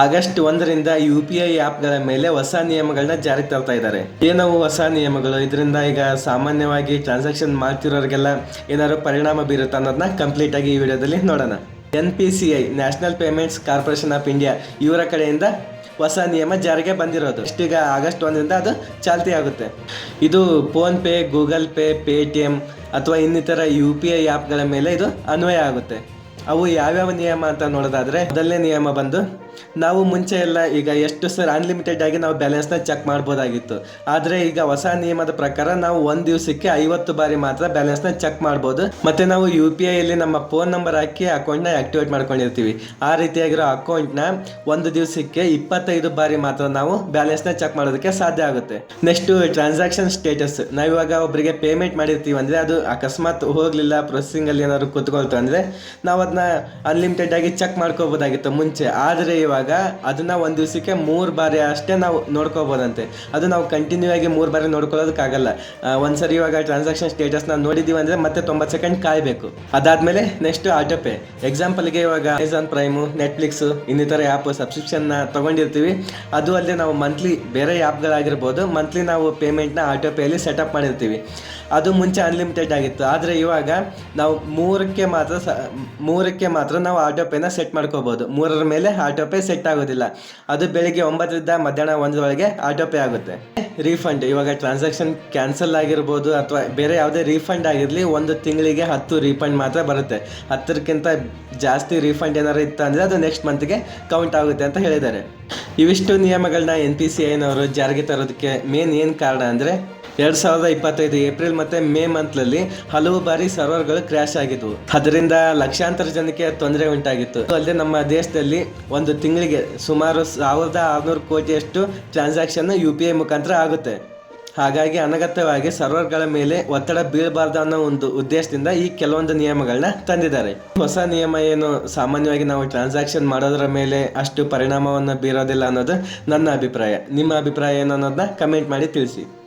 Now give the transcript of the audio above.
August ಒಂದರಿಂದ you P I ಆ್ಯಪ್ಗಳ ಮೇಲೆ ಹೊಸ ನಿಯಮಗಳನ್ನ ಜಾರಿಗೆ ತರ್ತಾ ಇದ್ದಾರೆ. ಏನವು ಹೊಸ ನಿಯಮಗಳು? ಇದರಿಂದ ಈಗ ಸಾಮಾನ್ಯವಾಗಿ ಟ್ರಾನ್ಸಾಕ್ಷನ್ ಮಾಡ್ತಿರೋರಿಗೆಲ್ಲ ಏನಾದ್ರು ಪರಿಣಾಮ ಬೀರುತ್ತೆ ಅನ್ನೋದನ್ನ ಕಂಪ್ಲೀಟ್ ಆಗಿ ಈ ವಿಡಿಯೋದಲ್ಲಿ ನೋಡೋಣ. N P C I national payments corporation of India ಇವರ ಕಡೆಯಿಂದ ಹೊಸ ನಿಯಮ ಜಾರಿಗೆ ಬಂದಿರೋದು. ಇಷ್ಟೀಗ ಆಗಸ್ಟ್ ಒಂದರಿಂದ ಅದು ಚಾಲ್ತಿ ಆಗುತ್ತೆ. ಇದು phone pay, Google pay, Paytm ಅಥವಾ ಇನ್ನಿತರ ಯು ಪಿ ಐ ಆ್ಯಪ್ಗಳ ಮೇಲೆ ಇದು ಅನ್ವಯ ಆಗುತ್ತೆ. ಅವು ಯಾವ್ಯಾವ ನಿಯಮ ಅಂತ ನೋಡೋದಾದರೆ, ಮೊದಲನೇ ನಿಯಮ ಬಂದು ನಾವು ಮುಂಚೆ ಎಲ್ಲ ಈಗ ಎಷ್ಟು ಸರ್ ಅನ್ಲಿಮಿಟೆಡ್ ಆಗಿ ನಾವು ಬ್ಯಾಲೆನ್ಸ್ನ ಚೆಕ್ ಮಾಡ್ಬೋದಾಗಿತ್ತು. ಆದರೆ ಈಗ ಹೊಸ ನಿಯಮದ ಪ್ರಕಾರ ನಾವು ಒಂದು ದಿವಸಕ್ಕೆ ಐವತ್ತು ಬಾರಿ ಮಾತ್ರ ಬ್ಯಾಲೆನ್ಸ್ನ ಚೆಕ್ ಮಾಡ್ಬೋದು. ಮತ್ತೆ ನಾವು ಯು ಪಿ ಐಯಲ್ಲಿ ನಮ್ಮ ಫೋನ್ ನಂಬರ್ ಹಾಕಿ ಅಕೌಂಟ್ನ ಆಕ್ಟಿವೇಟ್ ಮಾಡ್ಕೊಂಡಿರ್ತೀವಿ. ಆ ರೀತಿಯಾಗಿರೋ ಅಕೌಂಟ್ನ ಒಂದು ದಿವಸಕ್ಕೆ ಇಪ್ಪತ್ತೈದು ಬಾರಿ ಮಾತ್ರ ನಾವು ಬ್ಯಾಲೆನ್ಸ್ನ ಚೆಕ್ ಮಾಡೋದಕ್ಕೆ ಸಾಧ್ಯ ಆಗುತ್ತೆ. ನೆಕ್ಸ್ಟ್ ಟ್ರಾನ್ಸಾಕ್ಷನ್ ಸ್ಟೇಟಸ್ ನಾವಿವಾಗ ಒಬ್ಬರಿಗೆ ಪೇಮೆಂಟ್ ಮಾಡಿರ್ತೀವಿ ಅಂದರೆ ಅದು ಅಕಸ್ಮಾತ್ ಹೋಗಲಿಲ್ಲ ಪ್ರೊಸೆಸಿಂಗಲ್ಲಿ ಏನಾದ್ರು ಕೂತ್ಕೊಳ್ತು ಅಂದರೆ ನಾವು ಅದನ್ನ ಅನ್ಲಿಮಿಟೆಡ್ ಆಗಿ ಚೆಕ್ ಮಾಡ್ಕೋಬೋದಾಗಿತ್ತು ಮುಂಚೆ. ಆದರೆ ಇವಾಗ ಅದನ್ನ ಒಂದು ದಿವಸಕ್ಕೆ ಮೂರು ಬಾರಿ ಅಷ್ಟೇ ನಾವು ನೋಡ್ಕೋಬೋದಂತೆ. ಅದು ನಾವು ಕಂಟಿನ್ಯೂ ಆಗಿ ಮೂರು ಬಾರಿ ನೋಡ್ಕೊಳ್ಳೋದಕ್ಕಾಗಲ್ಲ. ಒಂದು ಒಂದ್ಸರಿ ಇವಾಗ ಟ್ರಾನ್ಸಾಕ್ಷನ್ ಸ್ಟೇಟಸ್ನ ನೋಡಿದ್ದೀವಿ ಅಂದರೆ ಮತ್ತೆ ತೊಂಬತ್ತು ಸೆಕೆಂಡ್ ಕಾಯಬೇಕು. ಅದಾದಮೇಲೆ ನೆಕ್ಸ್ಟ್ ಆಟೋ ಪೇ ಎಕ್ಸಾಂಪಲ್ಗೆ ಇವಾಗ ಅಮೆಝಾನ್ ಪ್ರೈಮು ನೆಟ್ಫ್ಲಿಕ್ಸು ಇನ್ನಿತರ ಆ್ಯಪ್ ಸಬ್ಸ್ಕ್ರಿಪ್ಷನ್ನ ತೊಗೊಂಡಿರ್ತೀವಿ. ಅದು ಅಲ್ಲದೆ ನಾವು ಮಂತ್ಲಿ ಬೇರೆ ಆ್ಯಪ್ಗಳಾಗಿರ್ಬೋದು ಮಂತ್ಲಿ ನಾವು ಪೇಮೆಂಟ್ನ ಆಟೋ ಪೇಯಲ್ಲಿ ಸೆಟಪ್ ಮಾಡಿರ್ತೀವಿ. ಅದು ಮುಂಚೆ ಅನ್ಲಿಮಿಟೆಡ್ ಆಗಿತ್ತು. ಆದರೆ ಇವಾಗ ನಾವು ಮೂರಕ್ಕೆ ಮಾತ್ರ ಸ, ಮೂರಕ್ಕೆ ಮಾತ್ರ ನಾವು ಆಟೋ ಪೇನ ಸೆಟ್ ಮಾಡ್ಕೋಬೋದು. ಮೂರರ ಮೇಲೆ ಆಟೋ ಪೇ ಸೆಟ್ ಆಗೋದಿಲ್ಲ. ಅದು ಬೆಳಿಗ್ಗೆ ಒಂಬತ್ತರಿಂದ ಮಧ್ಯಾಹ್ನ ಒಂದರೊಳಗೆ ಆಟೋ ಪೇ ಆಗುತ್ತೆ. ರೀಫಂಡ್ ಇವಾಗ ಟ್ರಾನ್ಸಾಕ್ಷನ್ ಕ್ಯಾನ್ಸಲ್ ಆಗಿರ್ಬೋದು ಅಥವಾ ಬೇರೆ ಯಾವುದೇ ರೀಫಂಡ್ ಆಗಿರಲಿ ಒಂದು ತಿಂಗಳಿಗೆ ಹತ್ತು ರೀಫಂಡ್ ಮಾತ್ರ ಬರುತ್ತೆ. ಹತ್ತರಕ್ಕಿಂತ ಜಾಸ್ತಿ ರೀಫಂಡ್ ಏನಾರು ಇತ್ತು ಅಂದರೆ ಅದು ನೆಕ್ಸ್ಟ್ ಮಂತ್ಗೆ ಕೌಂಟ್ ಆಗುತ್ತೆ ಅಂತ ಹೇಳಿದ್ದಾರೆ. ಇವಿಷ್ಟು ನಿಯಮಗಳನ್ನ ಎನ್ ಪಿ ಸಿ ಐನವರು ಜಾರಿಗೆ ತರೋದಕ್ಕೆ ಮೇನ್ ಏನು ಕಾರಣ ಅಂದರೆ ಎರಡು ಸಾವಿರದ ಇಪ್ಪತ್ತೈದು ಏಪ್ರಿಲ್ ಮತ್ತು ಮೇ ಮಂತ್ಲಲ್ಲಿ ಹಲವು ಬಾರಿ ಸರ್ವರ್ಗಳು ಕ್ರ್ಯಾಶ್ ಆಗಿದ್ವು. ಅದರಿಂದ ಲಕ್ಷಾಂತರ ಜನಕ್ಕೆ ತೊಂದರೆ ಉಂಟಾಗಿತ್ತು. ಅಲ್ಲದೆ ನಮ್ಮ ದೇಶದಲ್ಲಿ ಒಂದು ತಿಂಗಳಿಗೆ ಸುಮಾರು ಸಾವಿರದ ಆರುನೂರು ಕೋಟಿಯಷ್ಟು ಟ್ರಾನ್ಸಾಕ್ಷನ್ ಯು ಪಿ ಐ ಮುಖಾಂತರ ಆಗುತ್ತೆ. ಹಾಗಾಗಿ ಅನಗತ್ಯವಾಗಿ ಸರ್ವರ್ಗಳ ಮೇಲೆ ಒತ್ತಡ ಬೀಳಬಾರ್ದು ಅನ್ನೋ ಒಂದು ಉದ್ದೇಶದಿಂದ ಈ ಕೆಲವೊಂದು ನಿಯಮಗಳನ್ನ ತಂದಿದ್ದಾರೆ. ಹೊಸ ನಿಯಮ ಏನು? ಸಾಮಾನ್ಯವಾಗಿ ನಾವು ಟ್ರಾನ್ಸಾಕ್ಷನ್ ಮಾಡೋದರ ಮೇಲೆ ಅಷ್ಟು ಪರಿಣಾಮವನ್ನು ಬೀರೋದಿಲ್ಲ ಅನ್ನೋದು ನನ್ನ ಅಭಿಪ್ರಾಯ. ನಿಮ್ಮ ಅಭಿಪ್ರಾಯ ಏನು ಅನ್ನೋದನ್ನ ಕಮೆಂಟ್ ಮಾಡಿ ತಿಳಿಸಿ.